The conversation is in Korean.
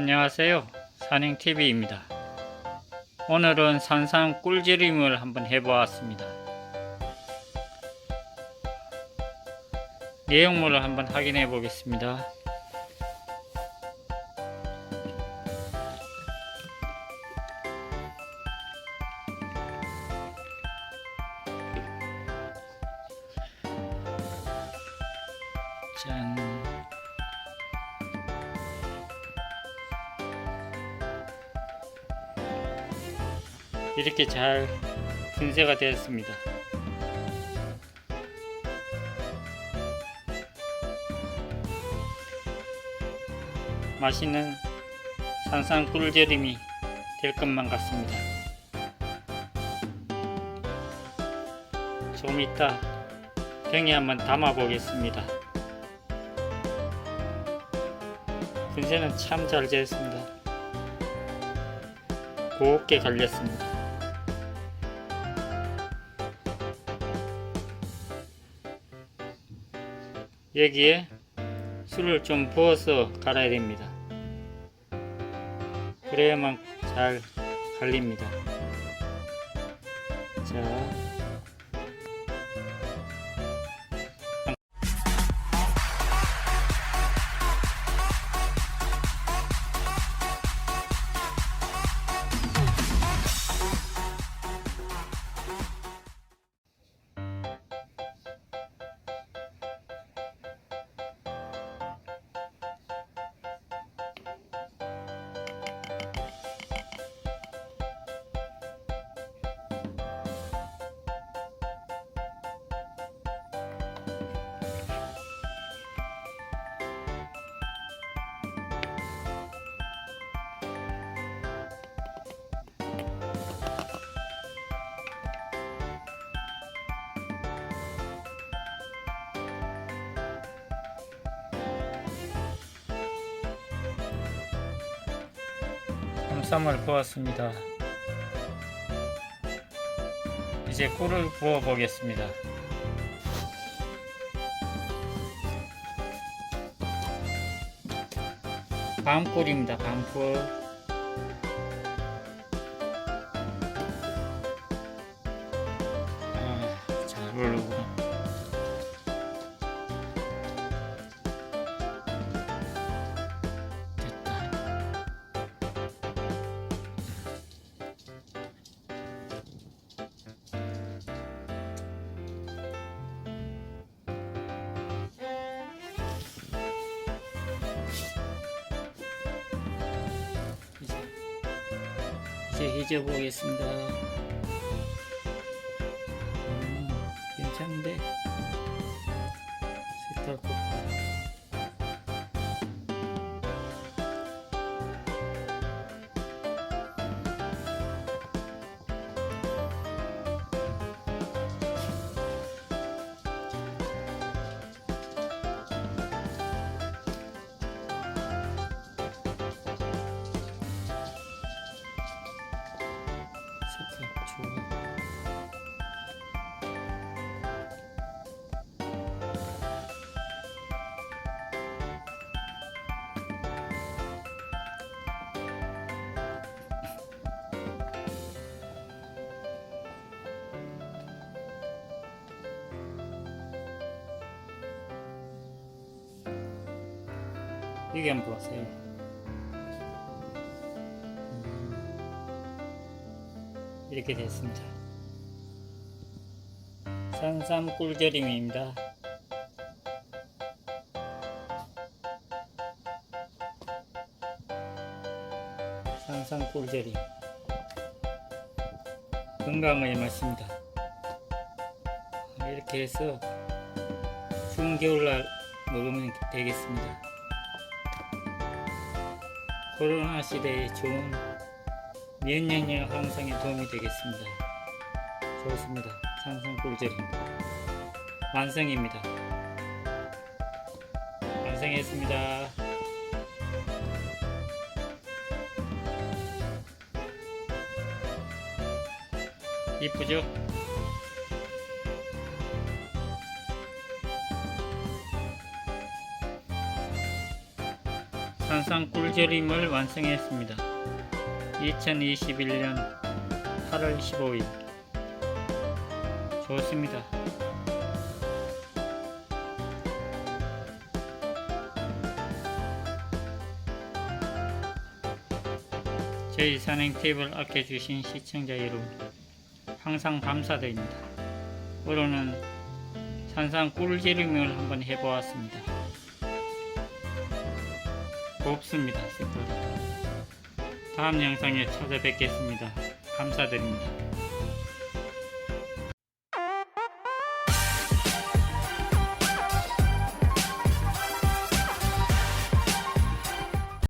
안녕하세요. 산행TV입니다. 오늘은 산삼 꿀조림을 한번 해보았습니다. 내용물을 한번 확인해 보겠습니다. 짠. 이렇게 잘 분쇄가 되었습니다. 맛있는 산산 꿀조림이 될 것만 같습니다. 좀 이따 병에 한번 담아 보겠습니다. 분쇄는 참 잘 되었습니다. 곱게 갈렸습니다. 여기에 술을 좀 부어서 갈아야 됩니다. 그래야만 잘 갈립니다. 자, 쌈을 부었습니다. 이제 꿀을 부어 보겠습니다. 밤꿀입니다. 밤꿀. 이제 해줘 보겠습니다. 이게 한번 보세요. 이렇게 됐습니다. 산삼 꿀조림입니다. 산삼 꿀조림 건강의 맛입니다. 이렇게 해서 추운 겨울날 먹으면 되겠습니다. 코로나 시대에 좋은 면역력 향상에 도움이 되겠습니다. 좋습니다. 산성 꿀조림 완성입니다. 완성했습니다. 이쁘죠? 산상 꿀조림을 완성했습니다. 2021년 8월 15일 좋습니다. 저희 산행 팁을 아껴주신 시청자 여러분 항상 감사드립니다. 오늘은 산상 꿀지름을 한번 해보았습니다. 색깔이. 다음 영상에 찾아뵙겠습니다. 감사드립니다.